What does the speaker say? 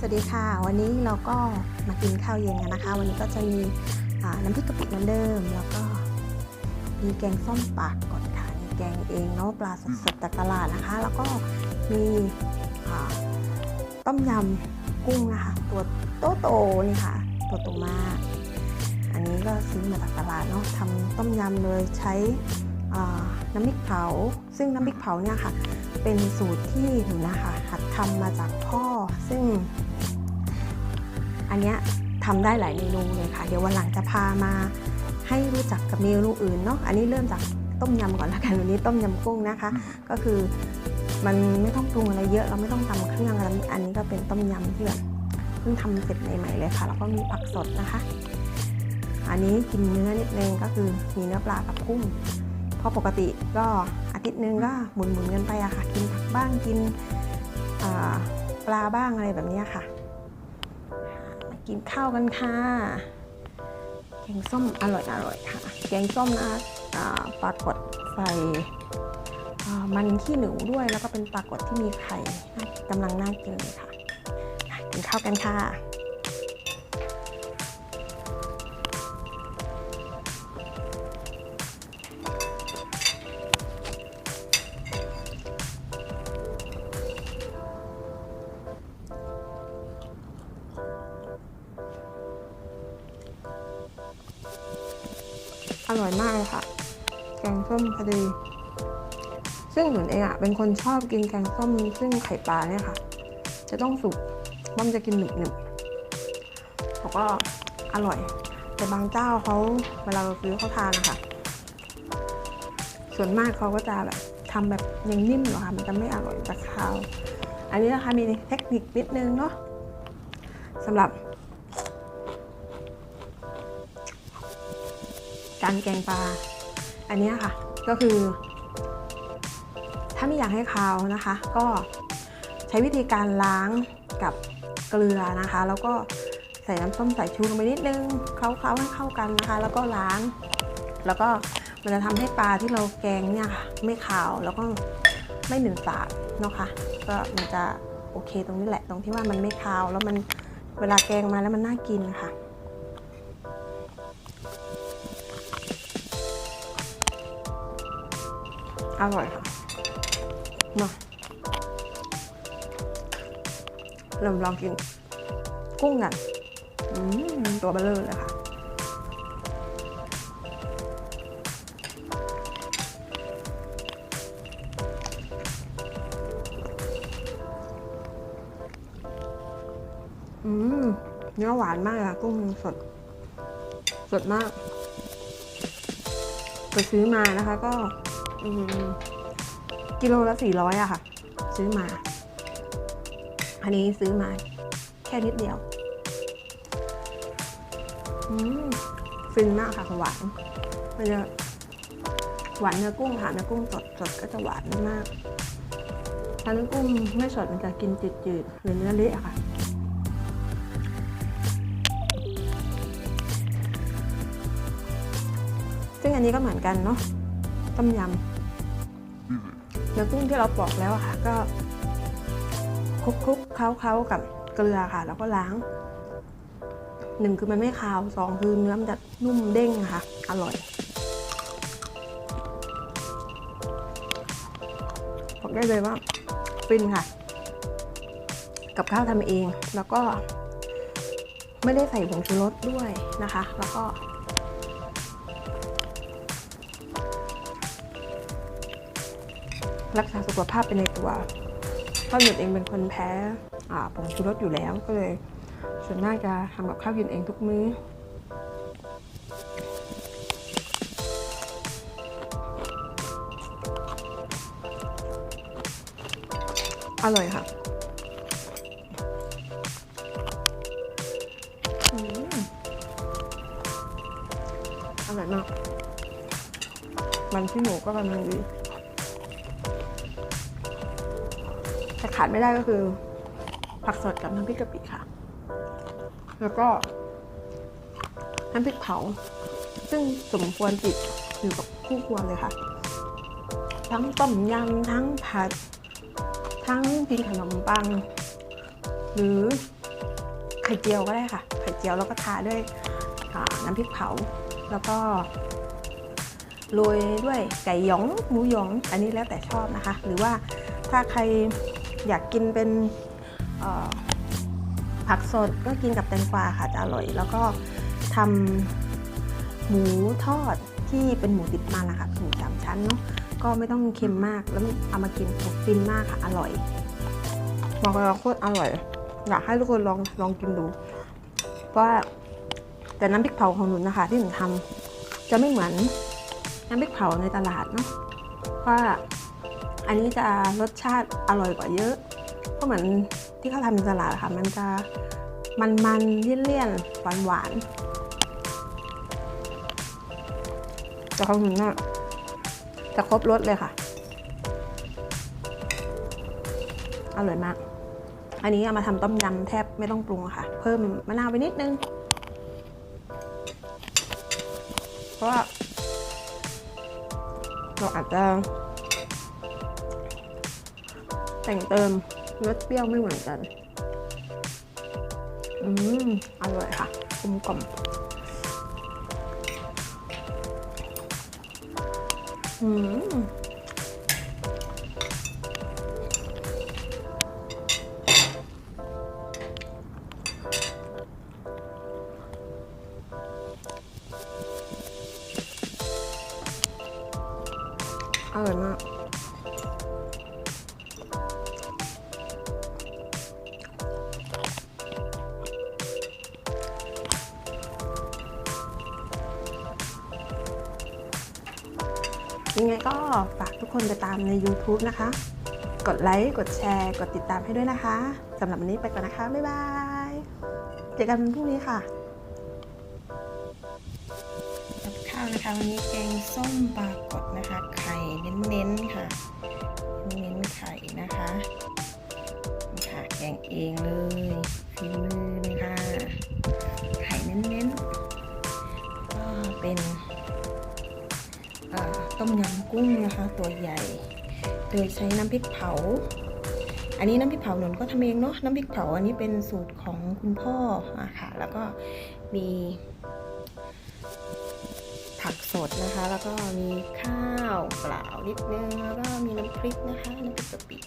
สวัสดีค่ะ วันนี้เราก็มากินข้าวเย็นกันนะคะ วันนี้ก็จะมีน้ำพริกกะปิเหมือนเดิม แล้วก็มีแกงส้มปากก่อนค่ะมีแกงเองเนาะปลาสดๆจากตลาดนะคะ แล้วก็มีต้มยำกุ้งนะคะ ตัวโตโตนี่ค่ะ ตัวโตมาก อันนี้ก็ซื้อมาจากตลาดเนาะทำต้มยำเลยใช้น้ำพริกเผา ซึ่งน้ำพริกเผาเนี่ยค่ะ เป็นสูตรที่หนูนะคะ หัดทำมาจากพ่อ ซึ่ง อันเนี้ยทำได้หลายเมนูเลยค่ะ เดี๋ยววันหลังจะพามาให้รู้จักกับเมนูอื่นเนาะอันนี้เริ่มจากต้มยำก่อนละกันวันนี้ต้มยำกุ้งนะคะ ก็คือมันไม่ต้องปรุงอะไรเยอะ เราไม่ต้องทำเครื่องอะไรอันนี้ก็เป็นต้มยำที่แบบเพิ่งทำเสร็จใหม่ๆเลยค่ะ แล้วก็มีผักสดนะคะ อันนี้กินเนื้อนิดนึงก็คือมีเนื้อปลากับกุ้งเพราะปกติก็อาทิตย์หนึงก็หมุนๆกันไปอะค่ะ กินผักบ้างกินอ่า ปลาบ้างอะไรแบบนี้ค่ะ มากินข้าวกันค่ะ แกงส้มอร่อยอร่อยค่ะ แกงส้มนะปลากดใส่มันขี้หนูด้วยแล้วก็เป็นปลากดที่มีไข่กำลังน่ากินเลยค่ะ กินข้าวกันค่ะ อร่อยมากเลยค่ะ แกงส้มพอดี ซึ่งหนูเองอะเป็นคนชอบกินแกงส้มซึ่งไข่ปลาเนี่ยค่ะ จะต้องสุกมันจะกินหนึบหนึบแล้วก็อร่อย แต่บางเจ้าเขาเวลาเราซื้อเขาทานนะคะส่วนมากเขาก็จะแบบทำแบบยังนิ่มเหรอคะมันจะไม่อร่อยจะคาว อันนี้นะคะมีเทคนิคนิดนึงเนาะสำหรับ การแกงปลา อันนี้ค่ะก็คือ ถ้าไม่อยากให้คาวนะคะ ก็ใช้วิธีการล้างกับเกลือนะคะ แล้วก็ใส่น้ำส้มสายชูลงไปนิดนึงเคล้าๆให้เข้ากันนะคะ แล้วก็ล้าง แล้วก็มันจะทำให้ปลาที่เราแกงเนี่ยค่ะ ไม่คาวแล้วก็ไม่เหม็นสาบเนาะคะก็มันจะโอเคตรงนี้แหละตรงที่ว่ามันไม่คาวแล้วมันเวลาแกงมาแล้วมันน่ากินค่ะ อร่อยค่ะ มาเราลองกิน กุ้งกันตัวเบลเลอร์เลยค่ะอืมเนื้อหวานมากอะกุ้งสด สดมาก ไปซื้อมานะคะก็ อืมกิโลละสี่ร้อยอะค่ะ ซื้อมา อันนี้ซื้อมา แค่นิดเดียวฟินมากค่ะหวานมันจะหวานเนื้อกุ้งค่ะเนื้อกุ้งสดสดก็จะหวานมาก ถ้าเนื้อกุ้งไม่สดมันจะกินจืดๆหรือเนื้อเละค่ะซึ่งอันนี้ก็เหมือนกันเนาะ ต้มยำเนื้อกุ้งที่เราปอกแล้วอะค่ะ ก็คลุกคลุกๆเคล้าเคล้าๆกับเกลือค่ะ แล้วก็ล้างหนึ่งคือมันไม่คาวสองคือเนื้อมันจะนุ่มเด้งอะค่ะ อร่อยบอกได้เลยว่าฟินค่ะ กับข้าวทำเองแล้วก็ไม่ได้ใส่ผงชูรสด้วยนะคะ แล้วก็ รักษาสุขภาพเป็นในตัวเพราะหนูเองเป็นคนแพ้ผงชูรสอยู่แล้วก็เลย ส่วนมากจะทำกับข้าวกินเองทุกมื้ออร่อยค่ะอืมอร่อยมาก มันที่หมูก็กำลังดี แต่ขาดไม่ได้ก็คือ ผักสดกับน้ำพริกกะปิค่ะ แล้วก็น้ำพริกเผา ซึ่งสมควรติดอยู่กับคู่ควรเลยค่ะ ทั้งต้มยำทั้งผัด ทั้งกินขนมปัง หรือไข่เจียวก็ได้ค่ะ ไข่เจียวแล้วก็ทาด้วยน้ำพริกเผา แล้วก็โรยด้วยไก่หยองหมูหยอง อันนี้แล้วแต่ชอบนะคะ หรือว่าถ้าใคร อยากกินเป็นผักสดก็กินกับแตงกวาค่ะจะอร่อย แล้วก็ทำหมูทอดที่เป็นหมูติดมันนะคะหมูสามชั้นเนาะก็ไม่ต้องเค็มมากแล้วเอามากินฟินมากค่ะอร่อยบอกเลยว่าโคตรอร่อย อยากให้ทุกคนลองลองกินดู เพราะแต่น้ำพริกเผาของหนูนะคะ ที่หนูทำจะไม่เหมือนน้ำพริกเผาในตลาดเนาะเพราะว่า อันนี้จะรสชาติอร่อยกว่าเยอะเพราะเหมือนที่เขาทำในตลาดค่ะ มันจะมันมันๆเลี่ยนๆหวานหวานๆแต่ของหนูน่ะจะครบรสเลยค่ะ อร่อยมาก อันนี้เอามาทำต้มยำแทบไม่ต้องปรุงค่ะ เพิ่มมะนาวไปนิดนึง เพราะว่าเราอาจจะ แต่งเติมรสเปรี้ยวไม่เหมือนกัน อืม อร่อยค่ะกลมกล่อมอืมอร่อยมาก ยังไงก็ฝากทุกคนไปตามใน YouTube นะคะ กดไลค์ กดแชร์ กดติดตามให้ด้วยนะคะสำหรับวันนี้ไปก่อนนะคะ บ๊ายบาย เจอกันพรุ่งนี้ค่ะกับข้าวนะคะวันนี้แกงส้มปลากดนะคะ ไข่เน้นๆค่ะ เน้นไข่นะคะค่ะแกงเองเลยฝีมือเลยค่ะ ยำกุ้งนะคะ ตัวใหญ่ โดยใช้น้ำพริกเผา อันนี้น้ำพริกเผาหนุนก็ทำเองเนาะน้ำพริกเผาอันนี้เป็นสูตรของคุณพ่ออะค่ะ แล้วก็มีผักสดนะคะ แล้วก็มีข้าวเปล่านิดนึงแล้วก็มีน้ำพริกนะคะน้ำพริกกะปิ